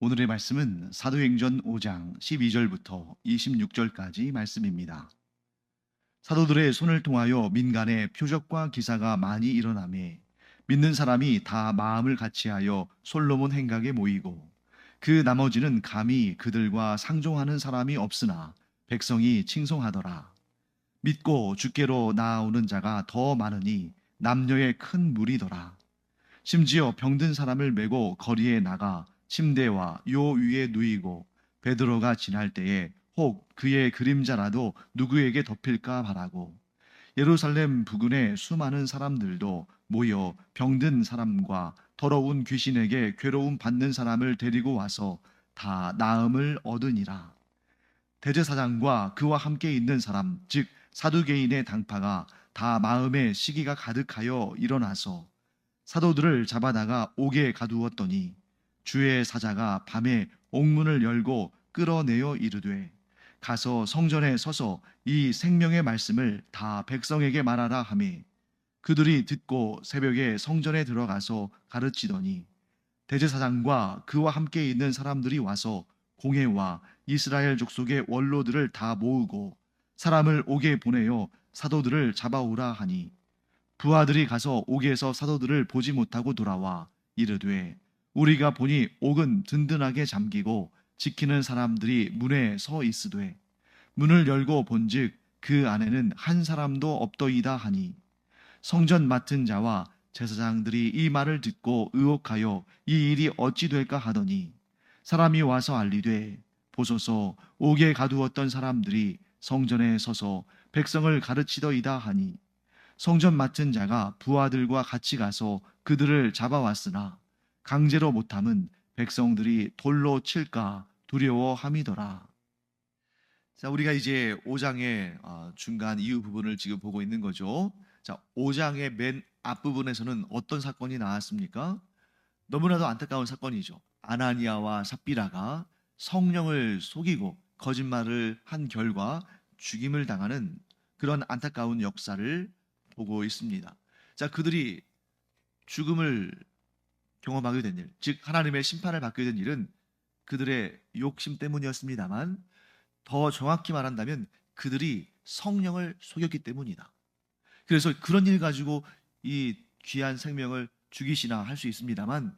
오늘의 말씀은 사도행전 5장 12절부터 26절까지 말씀입니다. 사도들의 손을 통하여 민간에 표적과 기사가 많이 일어나매 믿는 사람이 다 마음을 같이하여 솔로몬 행각에 모이고 그 나머지는 감히 그들과 상종하는 사람이 없으나 백성이 칭송하더라. 믿고 주께로 나아오는 자가 더 많으니 남녀의 큰 무리더라. 심지어 병든 사람을 메고 거리에 나가 침대와 요 위에 누이고 베드로가 지날 때에 혹 그의 그림자라도 누구에게 덮일까 바라고 예루살렘 부근의 수많은 사람들도 모여 병든 사람과 더러운 귀신에게 괴로움 받는 사람을 데리고 와서 다 나음을 얻으니라. 대제사장과 그와 함께 있는 사람, 즉 사두개인의 당파가 다 마음에 시기가 가득하여 일어나서 사도들을 잡아다가 옥에 가두었더니 주의 사자가 밤에 옥문을 열고 끌어내어 이르되 가서 성전에 서서 이 생명의 말씀을 다 백성에게 말하라 하매 그들이 듣고 새벽에 성전에 들어가서 가르치더니 대제사장과 그와 함께 있는 사람들이 와서 공회와 이스라엘 족속의 원로들을 다 모으고 사람을 옥에 보내어 사도들을 잡아오라 하니 부하들이 가서 옥에서 사도들을 보지 못하고 돌아와 이르되 우리가 보니 옥은 든든하게 잠기고 지키는 사람들이 문에 서 있으되 문을 열고 본즉 그 안에는 한 사람도 없더이다 하니 성전 맡은 자와 제사장들이 이 말을 듣고 의혹하여 이 일이 어찌 될까 하더니 사람이 와서 알리되 보소서 옥에 가두었던 사람들이 성전에 서서 백성을 가르치더이다 하니 성전 맡은 자가 부하들과 같이 가서 그들을 잡아왔으나 강제로 못함은 백성들이 돌로 칠까 두려워함이더라. 자, 우리가 이제 5장의 어, 중간 이후 부분을 지금 보고 있는 거죠. 자, 5장의 맨 앞부분에서는 어떤 사건이 나왔습니까? 너무나도 안타까운 사건이죠. 아나니아와 삽비라가 성령을 속이고 거짓말을 한 결과 죽임을 당하는 그런 안타까운 역사를 보고 있습니다. 자, 그들이 죽음을 경험하게 된 일, 즉 하나님의 심판을 받게 된 일은 그들의 욕심 때문이었습니다만 더 정확히 말한다면 그들이 성령을 속였기 때문이다. 그래서 그런 일 가지고 이 귀한 생명을 죽이시나 할 수 있습니다만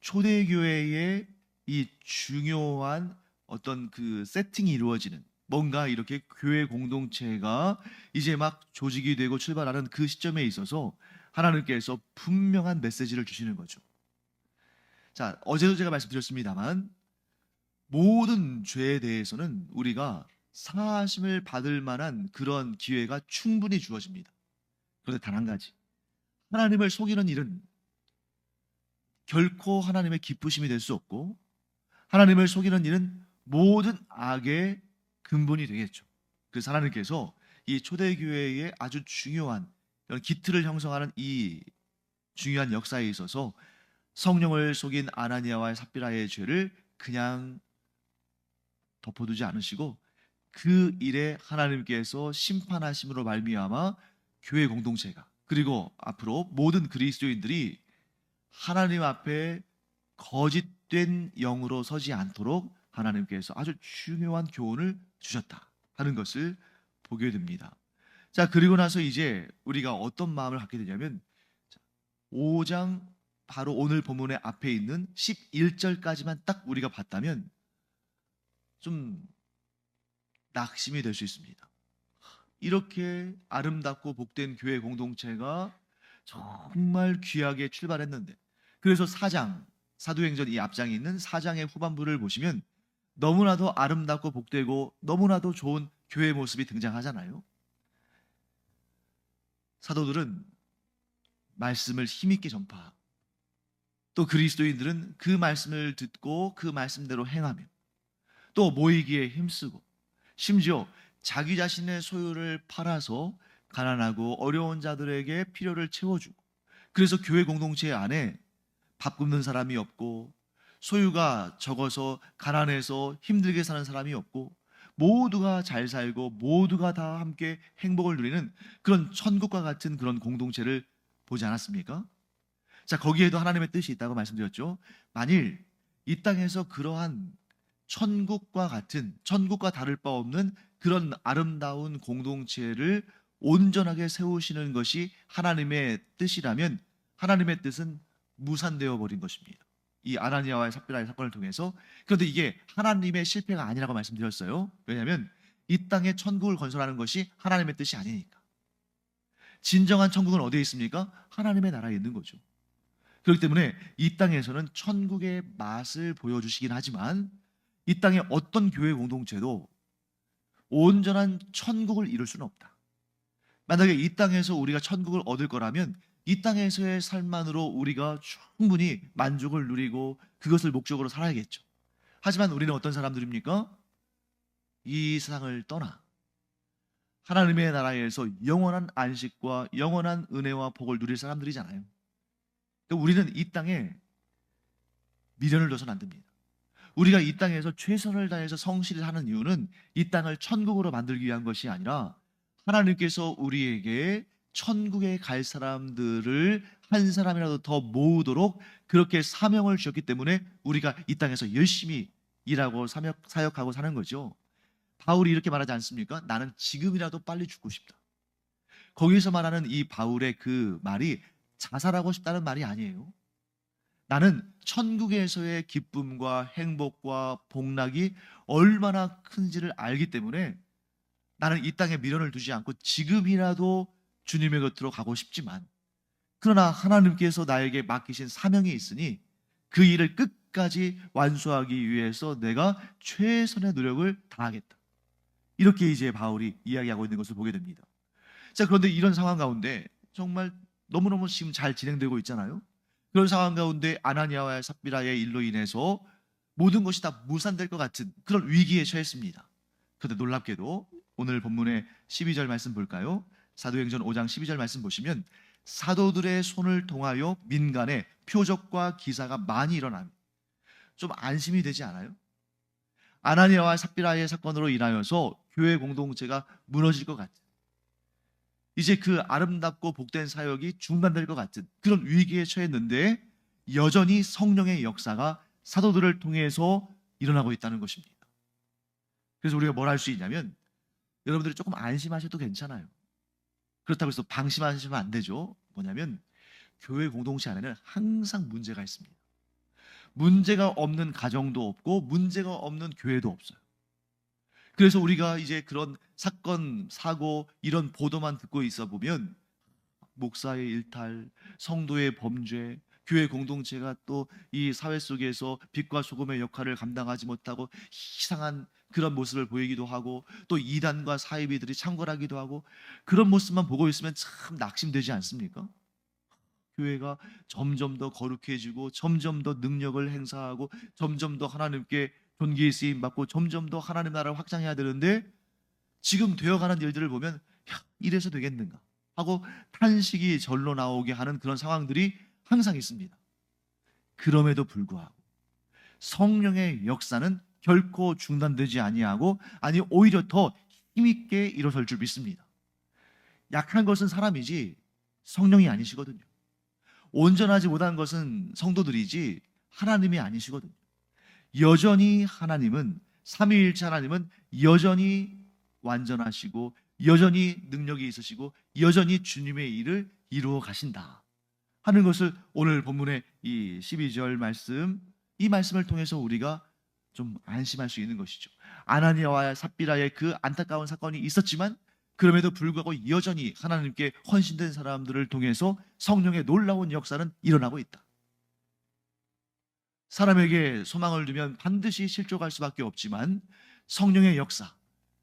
초대교회의 이 중요한 어떤 그 세팅이 이루어지는 뭔가 이렇게 교회 공동체가 이제 막 조직이 되고 출발하는 그 시점에 있어서 하나님께서 분명한 메시지를 주시는 거죠. 자, 어제도 제가 말씀드렸습니다만 모든 죄에 대해서는 우리가 사하심을 받을 만한 그런 기회가 충분히 주어집니다. 그런데 단 한 가지. 하나님을 속이는 일은 결코 하나님의 기쁘심이 될 수 없고 하나님을 속이는 일은 모든 악의 근본이 되겠죠. 그래서 하나님께서 이 초대교회의 아주 중요한 기틀을 형성하는 이 중요한 역사에 있어서 성령을 속인 아나니아와 삽비라의 죄를 그냥 덮어두지 않으시고 그 일에 하나님께서 심판하심으로 말미암아 교회 공동체가 그리고 앞으로 모든 그리스도인들이 하나님 앞에 거짓된 영으로 서지 않도록 하나님께서 아주 중요한 교훈을 주셨다 하는 것을 보게 됩니다. 자, 그리고 나서 이제 우리가 어떤 마음을 갖게 되냐면 5장 바로 오늘 본문의 앞에 있는 11절까지만 딱 우리가 봤다면 좀 낙심이 될 수 있습니다. 이렇게 아름답고 복된 교회 공동체가 정말 귀하게 출발했는데 그래서 4장 사도행전 이 앞장에 있는 4장의 후반부를 보시면 너무나도 아름답고 복되고 너무나도 좋은 교회 모습이 등장하잖아요. 사도들은 말씀을 힘있게 전파하고 또 그리스도인들은 그 말씀을 듣고 그 말씀대로 행하며 또 모이기에 힘쓰고 심지어 자기 자신의 소유를 팔아서 가난하고 어려운 자들에게 필요를 채워주고 그래서 교회 공동체 안에 밥 굶는 사람이 없고 소유가 적어서 가난해서 힘들게 사는 사람이 없고 모두가 잘 살고 모두가 다 함께 행복을 누리는 그런 천국과 같은 그런 공동체를 보지 않았습니까? 자, 거기에도 하나님의 뜻이 있다고 말씀드렸죠. 만일 이 땅에서 그러한 천국과 같은 천국과 다를 바 없는 그런 아름다운 공동체를 온전하게 세우시는 것이 하나님의 뜻이라면 하나님의 뜻은 무산되어 버린 것입니다. 이 아나니아와의 삽비라의 사건을 통해서 그런데 이게 하나님의 실패가 아니라고 말씀드렸어요. 왜냐하면 이 땅에 천국을 건설하는 것이 하나님의 뜻이 아니니까. 진정한 천국은 어디에 있습니까? 하나님의 나라에 있는 거죠. 그렇기 때문에 이 땅에서는 천국의 맛을 보여주시긴 하지만 이 땅에 어떤 교회 공동체도 온전한 천국을 이룰 수는 없다. 만약에 이 땅에서 우리가 천국을 얻을 거라면 이 땅에서의 삶만으로 우리가 충분히 만족을 누리고 그것을 목적으로 살아야겠죠. 하지만 우리는 어떤 사람들입니까? 이 세상을 떠나 하나님의 나라에서 영원한 안식과 영원한 은혜와 복을 누릴 사람들이잖아요. 그러니까 우리는 이 땅에 미련을 둬서는 안 됩니다. 우리가 이 땅에서 최선을 다해서 성실을 하는 이유는 이 땅을 천국으로 만들기 위한 것이 아니라 하나님께서 우리에게 천국에 갈 사람들을 한 사람이라도 더 모으도록 그렇게 사명을 주셨기 때문에 우리가 이 땅에서 열심히 일하고 사역, 사역하고 사는 거죠. 바울이 이렇게 말하지 않습니까? 나는 지금이라도 빨리 죽고 싶다. 거기서 말하는 이 바울의 그 말이 자살하고 싶다는 말이 아니에요. 나는 천국에서의 기쁨과 행복과 복락이 얼마나 큰지를 알기 때문에 나는 이 땅에 미련을 두지 않고 지금이라도 주님의 곁으로 가고 싶지만 그러나 하나님께서 나에게 맡기신 사명이 있으니 그 일을 끝까지 완수하기 위해서 내가 최선의 노력을 다하겠다. 이렇게 이제 바울이 이야기하고 있는 것을 보게 됩니다. 자, 그런데 이런 상황 가운데 정말 너무너무 지금 잘 진행되고 있잖아요. 그런 상황 가운데 아나니아와 삽비라의 일로 인해서 모든 것이 다 무산될 것 같은 그런 위기에 처했습니다. 그런데 놀랍게도 오늘 본문의 12절 말씀 볼까요? 사도행전 5장 12절 말씀 보시면 사도들의 손을 통하여 민간에 표적과 기사가 많이 일어남. 좀 안심이 되지 않아요? 아나니아와 삽비라의 사건으로 인하여서 교회 공동체가 무너질 것 같은 이제 그 아름답고 복된 사역이 중단될 것 같은 그런 위기에 처했는데 여전히 성령의 역사가 사도들을 통해서 일어나고 있다는 것입니다. 그래서 우리가 뭘 할 수 있냐면 여러분들이 조금 안심하셔도 괜찮아요. 그렇다고 해서 방심하시면 안 되죠. 뭐냐면 교회 공동체 안에는 항상 문제가 있습니다. 문제가 없는 가정도 없고 문제가 없는 교회도 없어요. 그래서 우리가 이제 그런 사건, 사고 이런 보도만 듣고 있어 보면 목사의 일탈, 성도의 범죄, 교회 공동체가 또 이 사회 속에서 빛과 소금의 역할을 감당하지 못하고 이상한 그런 모습을 보이기도 하고 또 이단과 사이비들이 창궐하기도 하고 그런 모습만 보고 있으면 참 낙심되지 않습니까? 교회가 점점 더 거룩해지고 점점 더 능력을 행사하고 점점 더 하나님께 존귀의 쓰임 받고 점점 더 하나님 나라를 확장해야 되는데 지금 되어가는 일들을 보면 야, 이래서 되겠는가 하고 탄식이 절로 나오게 하는 그런 상황들이 항상 있습니다. 그럼에도 불구하고 성령의 역사는 결코 중단되지 아니하고 아니 오히려 더 힘있게 일어설 줄 믿습니다. 약한 것은 사람이지 성령이 아니시거든요. 온전하지 못한 것은 성도들이지 하나님이 아니시거든요. 여전히 하나님은 삼위일체 하나님은 여전히 완전하시고 여전히 능력이 있으시고 여전히 주님의 일을 이루어 가신다 하는 것을 오늘 본문의 이 12절 말씀 이 말씀을 통해서 우리가 좀 안심할 수 있는 것이죠. 아나니아와 삽비라의 그 안타까운 사건이 있었지만 그럼에도 불구하고 여전히 하나님께 헌신된 사람들을 통해서 성령의 놀라운 역사는 일어나고 있다. 사람에게 소망을 두면 반드시 실족할 수밖에 없지만 성령의 역사,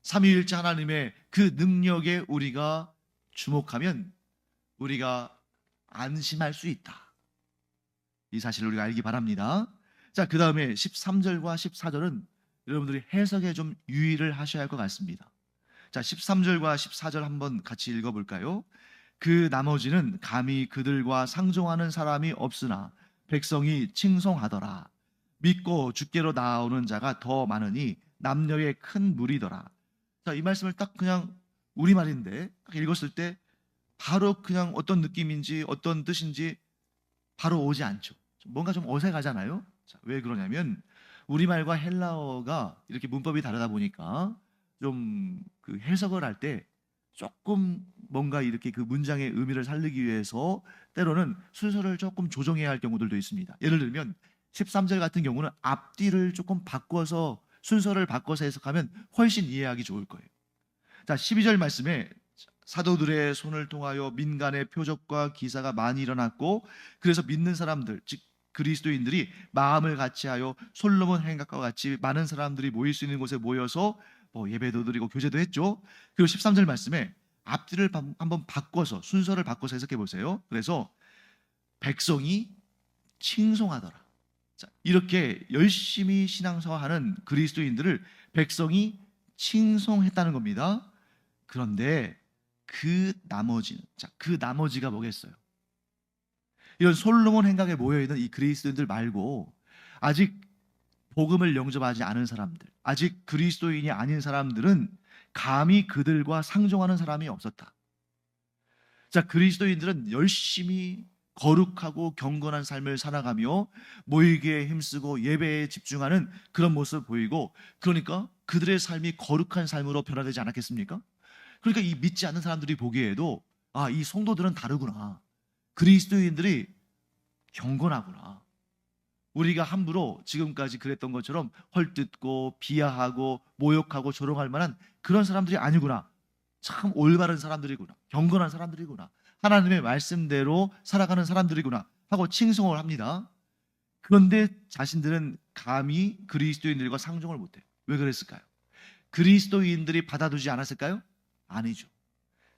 삼위일체 하나님의 그 능력에 우리가 주목하면 우리가 안심할 수 있다. 이 사실을 우리가 알기 바랍니다. 자, 그 다음에 13절과 14절은 여러분들이 해석에 좀 유의를 하셔야 할 것 같습니다. 자, 13절과 14절 한번 같이 읽어볼까요? 그 나머지는 감히 그들과 상종하는 사람이 없으나 백성이 칭송하더라. 믿고 주께로 나오는 자가 더 많으니 남녀의 큰 무리더라. 자, 이 말씀을 딱 그냥 우리말인데 딱 읽었을 때 바로 그냥 어떤 느낌인지 어떤 뜻인지 바로 오지 않죠. 뭔가 좀 어색하잖아요. 자, 왜 그러냐면 우리말과 헬라어가 이렇게 문법이 다르다 보니까 좀 그 해석을 할 때 조금 뭔가 이렇게 그 문장의 의미를 살리기 위해서 때로는 순서를 조금 조정해야 할 경우들도 있습니다. 예를 들면 13절 같은 경우는 앞뒤를 조금 바꿔서 순서를 바꿔서 해석하면 훨씬 이해하기 좋을 거예요. 자, 12절 말씀에 사도들의 손을 통하여 민간의 표적과 기사가 많이 일어났고 그래서 믿는 사람들 즉 그리스도인들이 마음을 같이하여 솔로몬 행각과 같이 많은 사람들이 모일 수 있는 곳에 모여서 뭐 예배도 드리고 교제도 했죠. 그리고 13절 말씀에 앞뒤를 바- 한번 바꿔서 순서를 바꿔서 해석해 보세요. 그래서 백성이 칭송하더라. 자, 이렇게 열심히 신앙생활하는 그리스도인들을 백성이 칭송했다는 겁니다. 그런데 그 나머지는 자, 그 나머지가 뭐겠어요? 이런 솔로몬 행각에 모여 있는 이 그리스도인들 말고 아직 복음을 영접하지 않은 사람들, 아직 그리스도인이 아닌 사람들은 감히 그들과 상종하는 사람이 없었다. 자, 그리스도인들은 열심히 거룩하고 경건한 삶을 살아가며 모이기에 힘쓰고 예배에 집중하는 그런 모습을 보이고 그러니까 그들의 삶이 거룩한 삶으로 변화되지 않았겠습니까? 그러니까 이 믿지 않는 사람들이 보기에도 아, 이 성도들은 다르구나. 그리스도인들이 경건하구나. 우리가 함부로 지금까지 그랬던 것처럼 헐뜯고 비하하고 모욕하고 조롱할 만한 그런 사람들이 아니구나. 참 올바른 사람들이구나. 경건한 사람들이구나. 하나님의 말씀대로 살아가는 사람들이구나 하고 칭송을 합니다. 그런데 자신들은 감히 그리스도인들과 상종을 못해요. 왜 그랬을까요? 그리스도인들이 받아두지 않았을까요? 아니죠.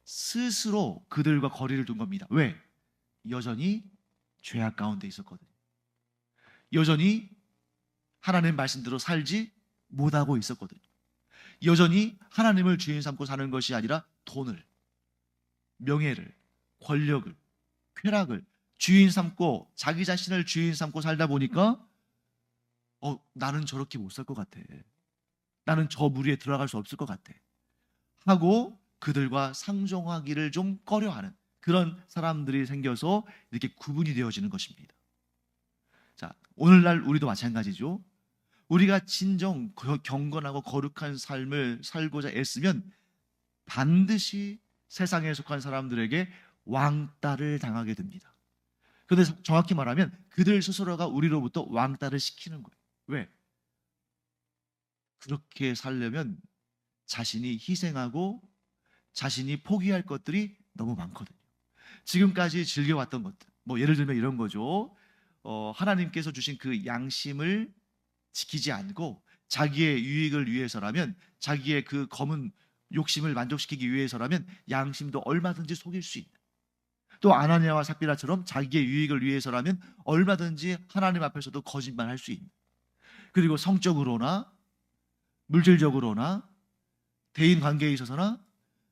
스스로 그들과 거리를 둔 겁니다. 왜? 여전히 죄악 가운데 있었거든요. 여전히 하나님 말씀대로 살지 못하고 있었거든요. 여전히 하나님을 주인 삼고 사는 것이 아니라 돈을, 명예를, 권력을, 쾌락을 주인 삼고 자기 자신을 주인 삼고 살다 보니까 어, 나는 저렇게 못 살 것 같아. 나는 저 무리에 들어갈 수 없을 것 같아. 하고 그들과 상종하기를 좀 꺼려하는 그런 사람들이 생겨서 이렇게 구분이 되어지는 것입니다. 자, 오늘날 우리도 마찬가지죠. 우리가 진정 거- 경건하고 거룩한 삶을 살고자 애쓰면 반드시 세상에 속한 사람들에게 왕따를 당하게 됩니다. 그런데 정확히 말하면 그들 스스로가 우리로부터 왕따를 시키는 거예요. 왜? 그렇게 살려면 자신이 희생하고 자신이 포기할 것들이 너무 많거든요. 지금까지 즐겨왔던 것들, 뭐 예를 들면 이런 거죠. 어, 하나님께서 주신 그 양심을 지키지 않고 자기의 유익을 위해서라면 자기의 그 검은 욕심을 만족시키기 위해서라면 양심도 얼마든지 속일 수 있는 또 아나니아와 삽비라처럼 자기의 유익을 위해서라면 얼마든지 하나님 앞에서도 거짓말할 수 있는 그리고 성적으로나 물질적으로나 대인 관계에 있어서나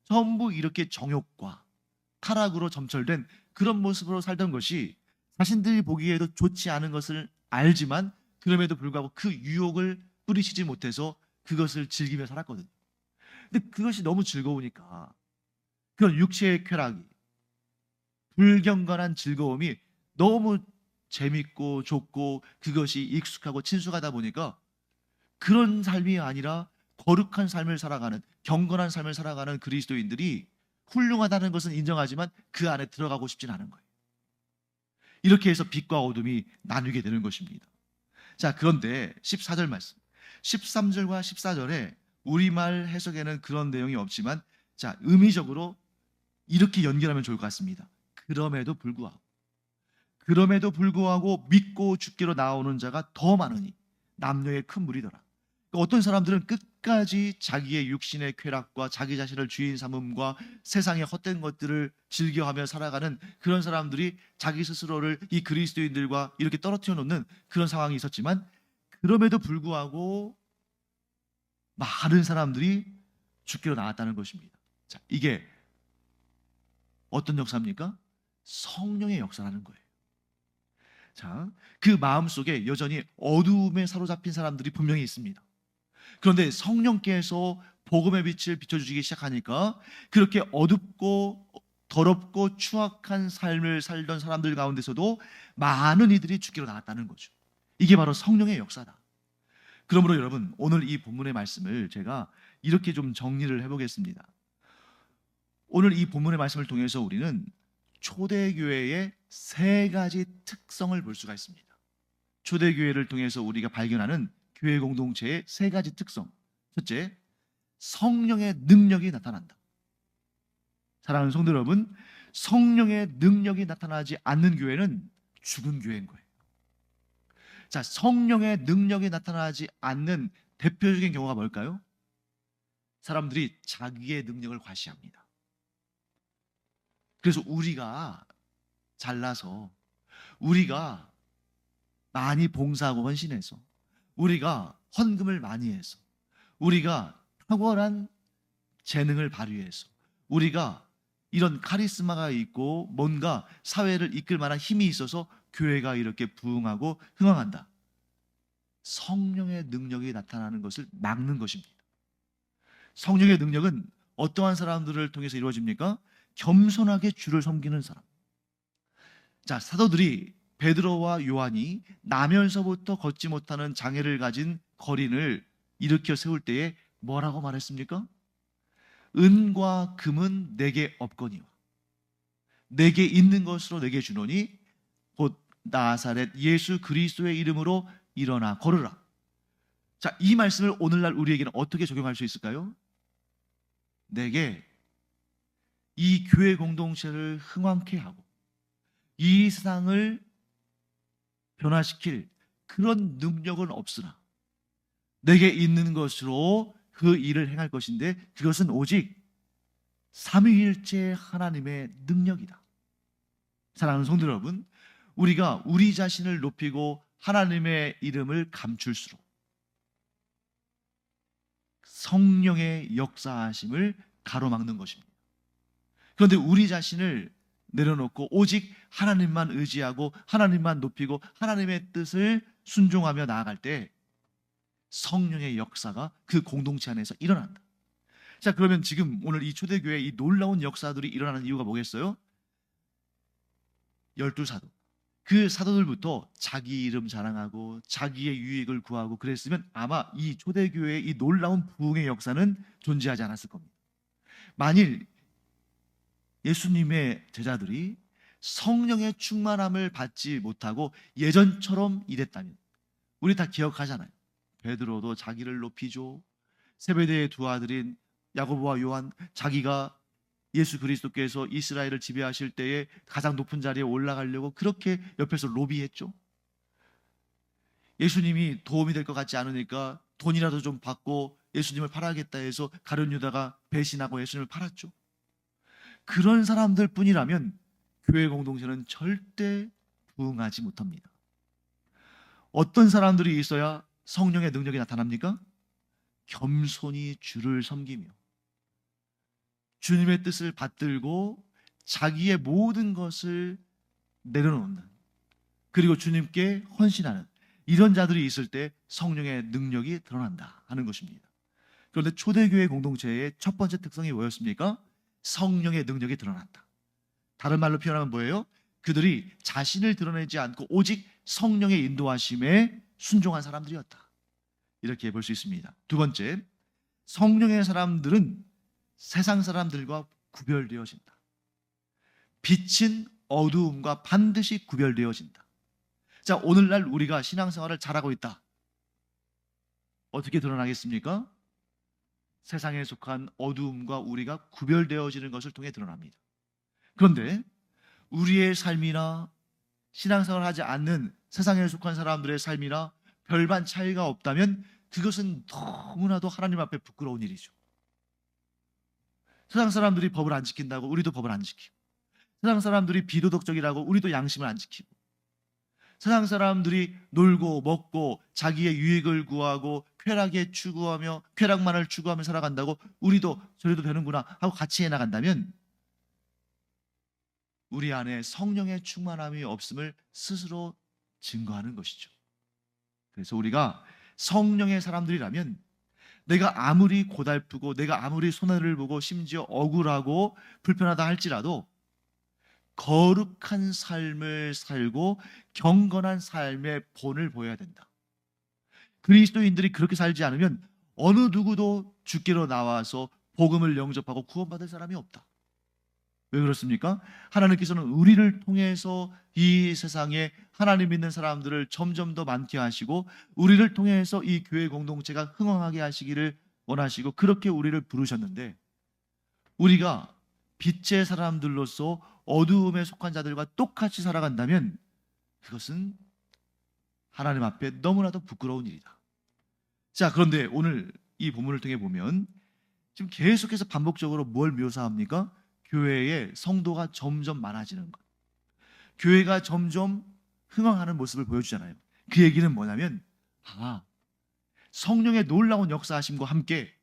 전부 이렇게 정욕과 타락으로 점철된 그런 모습으로 살던 것이 자신들이 보기에도 좋지 않은 것을 알지만 그럼에도 불구하고 그 유혹을 뿌리치지 못해서 그것을 즐기며 살았거든요. 근데 그것이 너무 즐거우니까 그런 육체의 쾌락이 불경건한 즐거움이 너무 재밌고 좋고 그것이 익숙하고 친숙하다 보니까 그런 삶이 아니라 거룩한 삶을 살아가는 경건한 삶을 살아가는 그리스도인들이 훌륭하다는 것은 인정하지만 그 안에 들어가고 싶진 않은 거예요. 이렇게 해서 빛과 어둠이 나누게 되는 것입니다. 자, 그런데 14절 말씀. 13절과 14절에 우리말 해석에는 그런 내용이 없지만 자, 의미적으로 이렇게 연결하면 좋을 것 같습니다. 그럼에도 불구하고 그럼에도 불구하고 믿고 죽기로 나오는 자가 더 많으니 남녀의 큰 무리더라. 그러니까 어떤 사람들은 끝까지 자기의 육신의 쾌락과 자기 자신을 주인 삼음과 세상의 헛된 것들을 즐겨하며 살아가는 그런 사람들이 자기 스스로를 이 그리스도인들과 이렇게 떨어뜨려 놓는 그런 상황이 있었지만 그럼에도 불구하고 많은 사람들이 죽기로 나왔다는 것입니다. 자, 이게 어떤 역사입니까? 성령의 역사라는 거예요. 자, 그 마음 속에 여전히 어두움에 사로잡힌 사람들이 분명히 있습니다. 그런데 성령께서 복음의 빛을 비춰주기 시작하니까 그렇게 어둡고 더럽고 추악한 삶을 살던 사람들 가운데서도 많은 이들이 죽기로 나왔다는 거죠. 이게 바로 성령의 역사다. 그러므로 여러분, 오늘 이 본문의 말씀을 제가 이렇게 좀 정리를 해보겠습니다. 오늘 이 본문의 말씀을 통해서 우리는 초대교회의 세 가지 특성을 볼 수가 있습니다. 초대교회를 통해서 우리가 발견하는 교회 공동체의 세 가지 특성. 첫째, 성령의 능력이 나타난다. 사랑하는 성도 여러분, 성령의 능력이 나타나지 않는 교회는 죽은 교회인 거예요. 자, 성령의 능력이 나타나지 않는 대표적인 경우가 뭘까요? 사람들이 자기의 능력을 과시합니다. 그래서 우리가 잘나서 우리가 많이 봉사하고 헌신해서 우리가 헌금을 많이 해서 우리가 탁월한 재능을 발휘해서 우리가 이런 카리스마가 있고 뭔가 사회를 이끌 만한 힘이 있어서 교회가 이렇게 부흥하고 흥황한다. 성령의 능력이 나타나는 것을 막는 것입니다. 성령의 능력은 어떠한 사람들을 통해서 이루어집니까? 겸손하게 주를 섬기는 사람. 자, 사도들이 베드로와 요한이 나면서부터 걷지 못하는 장애를 가진 거린을 일으켜 세울 때에 뭐라고 말했습니까? 은과 금은 내게 없거니와 내게 있는 것으로 내게 주노니 곧 나사렛 예수 그리스도의 이름으로 일어나 걸으라. 자, 이 말씀을 오늘날 우리에게는 어떻게 적용할 수 있을까요? 내게 이 교회 공동체를 흥왕케 하고 이 세상을 변화시킬 그런 능력은 없으나 내게 있는 것으로 그 일을 행할 것인데 그것은 오직 삼위일체 하나님의 능력이다. 사랑하는 성도 여러분, 우리가 우리 자신을 높이고 하나님의 이름을 감출수록 성령의 역사하심을 가로막는 것입니다. 그런데 우리 자신을 내려놓고 오직 하나님만 의지하고 하나님만 높이고 하나님의 뜻을 순종하며 나아갈 때 성령의 역사가 그 공동체 안에서 일어난다. 자, 그러면 지금 오늘 이 초대교회 이 놀라운 역사들이 일어나는 이유가 뭐겠어요? 열두 사도. 그 사도들부터 자기 이름 자랑하고 자기의 유익을 구하고 그랬으면 아마 이 초대교회의 이 놀라운 부흥의 역사는 존재하지 않았을 겁니다. 만일 예수님의 제자들이 성령의 충만함을 받지 못하고 예전처럼 일했다면 우리 다 기억하잖아요. 베드로도 자기를 높이죠. 세베대의 두 아들인 야고보와 요한 자기가 예수 그리스도께서 이스라엘을 지배하실 때에 가장 높은 자리에 올라가려고 그렇게 옆에서 로비했죠. 예수님이 도움이 될 것 같지 않으니까 돈이라도 좀 받고 예수님을 팔아야겠다 해서 가룟 유다가 배신하고 예수님을 팔았죠. 그런 사람들 뿐이라면 교회 공동체는 절대 부흥하지 못합니다. 어떤 사람들이 있어야 성령의 능력이 나타납니까? 겸손히 주를 섬기며 주님의 뜻을 받들고 자기의 모든 것을 내려놓는 그리고 주님께 헌신하는 이런 자들이 있을 때 성령의 능력이 드러난다 하는 것입니다. 그런데 초대교회 공동체의 첫 번째 특성이 뭐였습니까? 성령의 능력이 드러난다. 다른 말로 표현하면 뭐예요? 그들이 자신을 드러내지 않고 오직 성령의 인도하심에 순종한 사람들이었다. 이렇게 볼 수 있습니다. 두 번째, 성령의 사람들은 세상 사람들과 구별되어진다. 빛은 어두움과 반드시 구별되어진다. 자, 오늘날 우리가 신앙생활을 잘하고 있다. 어떻게 드러나겠습니까? 세상에 속한 어두움과 우리가 구별되어지는 것을 통해 드러납니다. 그런데 우리의 삶이나 신앙생활을 하지 않는 세상에 속한 사람들의 삶이나 별반 차이가 없다면 그것은 너무나도 하나님 앞에 부끄러운 일이죠. 세상 사람들이 법을 안 지킨다고 우리도 법을 안 지키고 세상 사람들이 비도덕적이라고 우리도 양심을 안 지키고 세상 사람들이 놀고 먹고 자기의 유익을 구하고 쾌락에 추구하며 쾌락만을 추구하며 살아간다고 우리도 저래도 되는구나 하고 같이 해 나간다면 우리 안에 성령의 충만함이 없음을 스스로 증거하는 것이죠. 그래서 우리가 성령의 사람들이라면 내가 아무리 고달프고 내가 아무리 손해를 보고 심지어 억울하고 불편하다 할지라도 거룩한 삶을 살고 경건한 삶의 본을 보여야 된다. 그리스도인들이 그렇게 살지 않으면 어느 누구도 죽기로 나와서 복음을 영접하고 구원받을 사람이 없다. 왜 그렇습니까? 하나님께서는 우리를 통해서 이 세상에 하나님 믿는 사람들을 점점 더 많게 하시고 우리를 통해서 이 교회 공동체가 흥왕하게 하시기를 원하시고 그렇게 우리를 부르셨는데 우리가 빛의 사람들로서 어두움에 속한 자들과 똑같이 살아간다면 그것은 하나님 앞에 너무나도 부끄러운 일이다. 자, 그런데 오늘 이 본문을 통해 보면 지금 계속해서 반복적으로 뭘 묘사합니까? 교회의 성도가 점점 많아지는 것. 교회가 점점 흥황하는 모습을 보여주잖아요. 그 얘기는 뭐냐면, 아, 성령의 놀라운 역사하심과 함께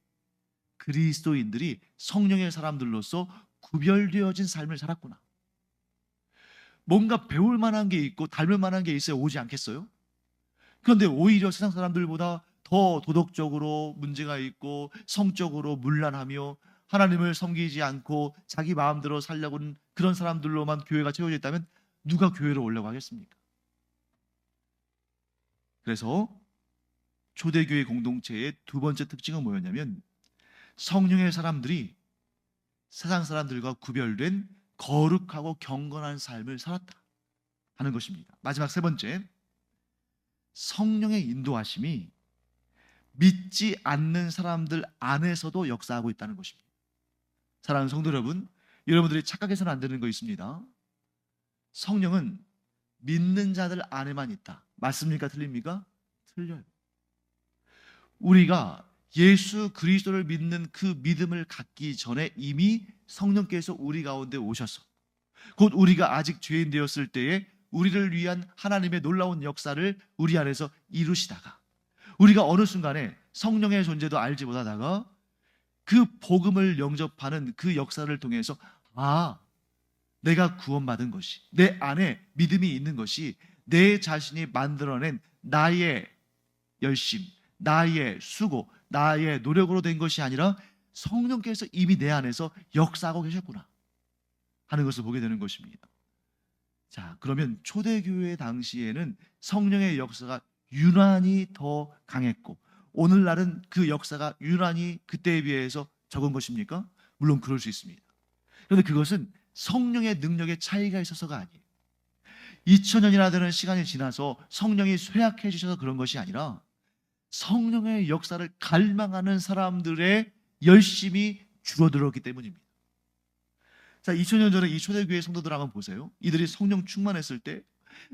그리스도인들이 성령의 사람들로서 구별되어진 삶을 살았구나. 뭔가 배울 만한 게 있고 닮을 만한 게 있어야 오지 않겠어요? 그런데 오히려 세상 사람들보다 더 도덕적으로 문제가 있고 성적으로 문란하며 하나님을 섬기지 않고 자기 마음대로 살려고 하는 그런 사람들로만 교회가 채워져 있다면 누가 교회로 오려고 하겠습니까? 그래서 초대교회 공동체의 두 번째 특징은 뭐였냐면 성령의 사람들이 세상 사람들과 구별된 거룩하고 경건한 삶을 살았다 하는 것입니다. 마지막 세 번째 성령의 인도하심이 믿지 않는 사람들 안에서도 역사하고 있다는 것입니다. 사랑하는 성도 여러분, 여러분들이 착각해서는 안 되는 거 있습니다. 성령은 믿는 자들 안에만 있다. 맞습니까? 틀립니까? 틀려요. 우리가 예수 그리스도를 믿는 그 믿음을 갖기 전에 이미 성령께서 우리 가운데 오셔서 곧 우리가 아직 죄인 되었을 때에 우리를 위한 하나님의 놀라운 역사를 우리 안에서 이루시다가 우리가 어느 순간에 성령의 존재도 알지 못하다가 그 복음을 영접하는 그 역사를 통해서 아 내가 구원받은 것이 내 안에 믿음이 있는 것이 내 자신이 만들어낸 나의 열심, 나의 수고, 나의 노력으로 된 것이 아니라 성령께서 이미 내 안에서 역사하고 계셨구나 하는 것을 보게 되는 것입니다. 자, 그러면 초대교회 당시에는 성령의 역사가 유난히 더 강했고 오늘날은 그 역사가 유난히 그때에 비해서 적은 것입니까? 물론 그럴 수 있습니다. 그런데 그것은 성령의 능력의 차이가 있어서가 아니에요. 2000년이나 되는 시간이 지나서 성령이 쇠약해 지셔서 그런 것이 아니라 성령의 역사를 갈망하는 사람들의 열심이 줄어들었기 때문입니다. 자, 2000년 전에 이 초대교회 성도들 한번 보세요. 이들이 성령 충만했을 때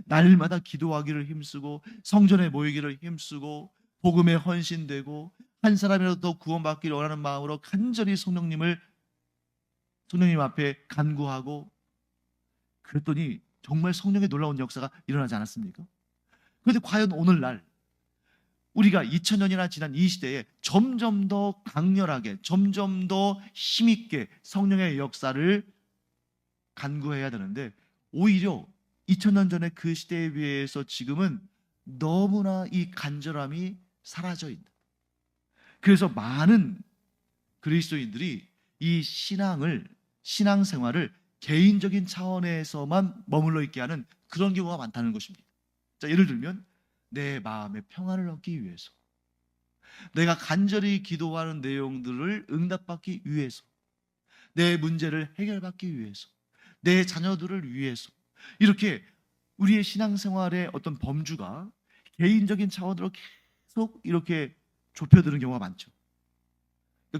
날마다 기도하기를 힘쓰고 성전에 모이기를 힘쓰고 복음에 헌신되고 한 사람이라도 더 구원받기를 원하는 마음으로 간절히 성령님을 성령님 앞에 간구하고 그랬더니 정말 성령의 놀라운 역사가 일어나지 않았습니까? 그런데 과연 오늘날 우리가 2000년이나 지난 이 시대에 점점 더 강렬하게, 점점 더 힘있게 성령의 역사를 간구해야 되는데 오히려 2000년 전의 그 시대에 비해서 지금은 너무나 이 간절함이 사라져 있는. 그래서 많은 그리스도인들이 이 신앙을 신앙 생활을 개인적인 차원에서만 머물러 있게 하는 그런 경우가 많다는 것입니다. 자, 예를 들면 내 마음의 평안을 얻기 위해서 내가 간절히 기도하는 내용들을 응답받기 위해서 내 문제를 해결받기 위해서 내 자녀들을 위해서 이렇게 우리의 신앙생활의 어떤 범주가 개인적인 차원으로 계속 이렇게 좁혀드는 경우가 많죠.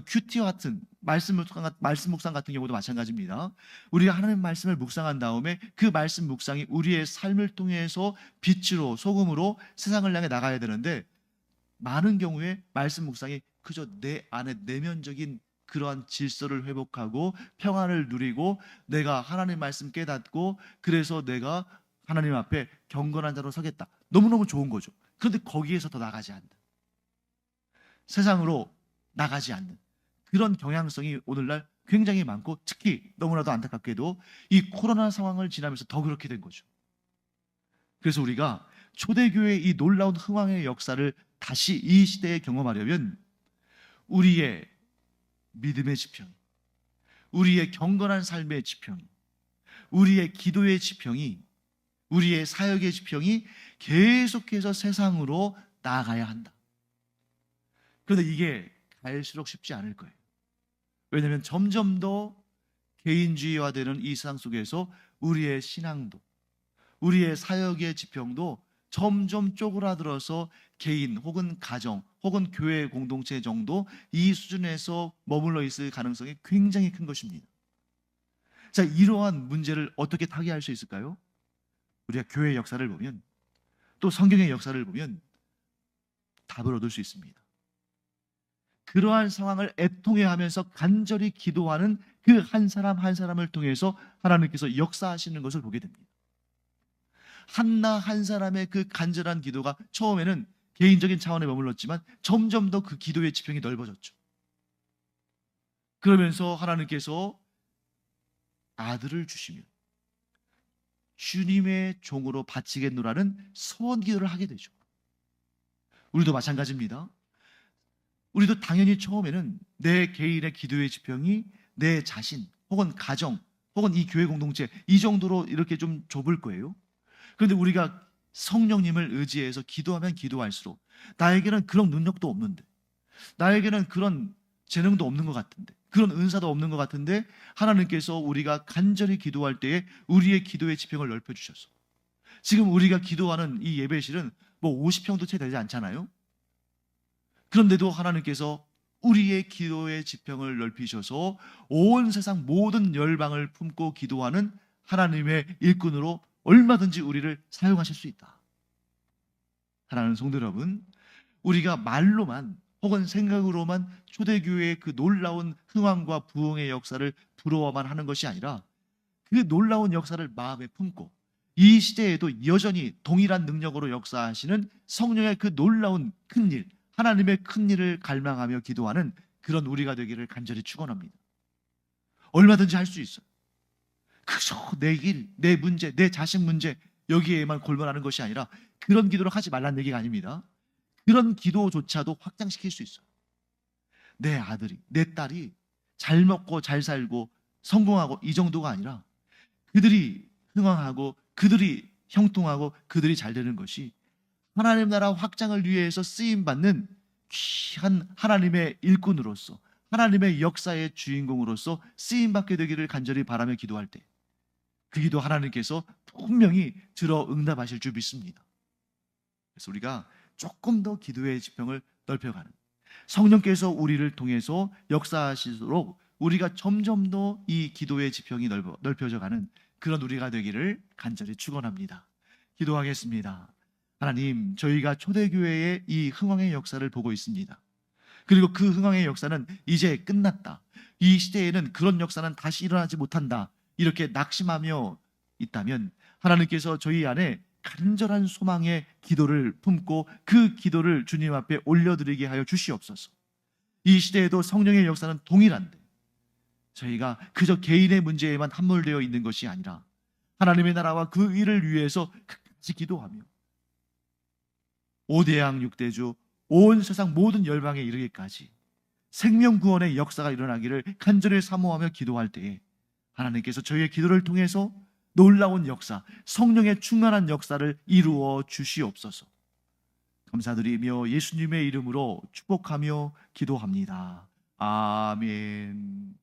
큐티와 같은 말씀 묵상, 말씀 묵상 같은 경우도 마찬가지입니다. 우리가 하나님 말씀을 묵상한 다음에 그 말씀 묵상이 우리의 삶을 통해서 빛으로 소금으로 세상을 향해 나가야 되는데 많은 경우에 말씀 묵상이 그저 내 안에 내면적인 그러한 질서를 회복하고 평안을 누리고 내가 하나님 말씀 깨닫고 그래서 내가 하나님 앞에 경건한 자로 서겠다. 너무너무 좋은 거죠. 그런데 거기에서 더 나가지 않는 세상으로 나가지 않는 그런 경향성이 오늘날 굉장히 많고 특히 너무나도 안타깝게도 이 코로나 상황을 지나면서 더 그렇게 된 거죠. 그래서 우리가 초대교회의 이 놀라운 흥왕의 역사를 다시 이 시대에 경험하려면 우리의 믿음의 지평, 우리의 경건한 삶의 지평, 우리의 기도의 지평이 우리의 사역의 지평이 계속해서 세상으로 나아가야 한다. 그런데 이게 갈수록 쉽지 않을 거예요. 왜냐하면 점점 더 개인주의화되는 이 세상 속에서 우리의 신앙도, 우리의 사역의 지평도 점점 쪼그라들어서 개인 혹은 가정 혹은 교회 공동체 정도 이 수준에서 머물러 있을 가능성이 굉장히 큰 것입니다. 자, 이러한 문제를 어떻게 타개할 수 있을까요? 우리가 교회 역사를 보면 또 성경의 역사를 보면 답을 얻을 수 있습니다. 그러한 상황을 애통해 하면서 간절히 기도하는 그 한 사람 한 사람을 통해서 하나님께서 역사하시는 것을 보게 됩니다. 한나 한 사람의 그 간절한 기도가 처음에는 개인적인 차원에 머물렀지만 점점 더 그 기도의 지평이 넓어졌죠. 그러면서 하나님께서 아들을 주시면 주님의 종으로 바치겠노라는 소원 기도를 하게 되죠. 우리도 마찬가지입니다. 우리도 당연히 처음에는 내 개인의 기도의 지평이 내 자신 혹은 가정 혹은 이 교회 공동체 이 정도로 이렇게 좀 좁을 거예요. 그런데 우리가 성령님을 의지해서 기도하면 기도할수록 나에게는 그런 능력도 없는데 나에게는 그런 재능도 없는 것 같은데 그런 은사도 없는 것 같은데 하나님께서 우리가 간절히 기도할 때에 우리의 기도의 지평을 넓혀 주셔서 지금 우리가 기도하는 이 예배실은 뭐 50평도 채 되지 않잖아요. 그런데도 하나님께서 우리의 기도의 지평을 넓히셔서 온 세상 모든 열방을 품고 기도하는 하나님의 일꾼으로 얼마든지 우리를 사용하실 수 있다. 하나는 성도 여러분, 우리가 말로만 혹은 생각으로만 초대교회의 그 놀라운 흥왕과 부흥의 역사를 부러워만 하는 것이 아니라 그 놀라운 역사를 마음에 품고 이 시대에도 여전히 동일한 능력으로 역사하시는 성령의 그 놀라운 큰 일, 하나님의 큰 일을 갈망하며 기도하는 그런 우리가 되기를 간절히 축원합니다. 얼마든지 할 수 있어요. 그저 내 일, 내 문제, 내 자신 문제 여기에만 골몰하는 것이 아니라 그런 기도를 하지 말라는 얘기가 아닙니다. 그런 기도조차도 확장시킬 수 있어요. 내 아들이, 내 딸이 잘 먹고 잘 살고 성공하고 이 정도가 아니라 그들이 흥왕하고 그들이 형통하고 그들이 잘 되는 것이 하나님 나라 확장을 위해서 쓰임 받는 귀한 하나님의 일꾼으로서 하나님의 역사의 주인공으로서 쓰임 받게 되기를 간절히 바라며 기도할 때 그 기도 하나님께서 분명히 들어 응답하실 줄 믿습니다. 그래서 우리가 조금 더 기도의 지평을 넓혀가는 성령께서 우리를 통해서 역사하시도록 우리가 점점 더 이 기도의 지평이 넓어, 넓혀져 가는 그런 우리가 되기를 간절히 축원합니다. 기도하겠습니다. 하나님, 저희가 초대교회의 이 흥왕의 역사를 보고 있습니다. 그리고 그 흥왕의 역사는 이제 끝났다. 이 시대에는 그런 역사는 다시 일어나지 못한다. 이렇게 낙심하며 있다면 하나님께서 저희 안에 간절한 소망의 기도를 품고 그 기도를 주님 앞에 올려드리게 하여 주시옵소서. 이 시대에도 성령의 역사는 동일한데 저희가 그저 개인의 문제에만 함몰되어 있는 것이 아니라 하나님의 나라와 그 일을 위해서 끝까지 기도하며 오대양 육대주 온 세상 모든 열방에 이르기까지 생명 구원의 역사가 일어나기를 간절히 사모하며 기도할 때에 하나님께서 저희의 기도를 통해서 놀라운 역사, 성령의 충만한 역사를 이루어 주시옵소서. 감사드리며 예수님의 이름으로 축복하며 기도합니다. 아멘.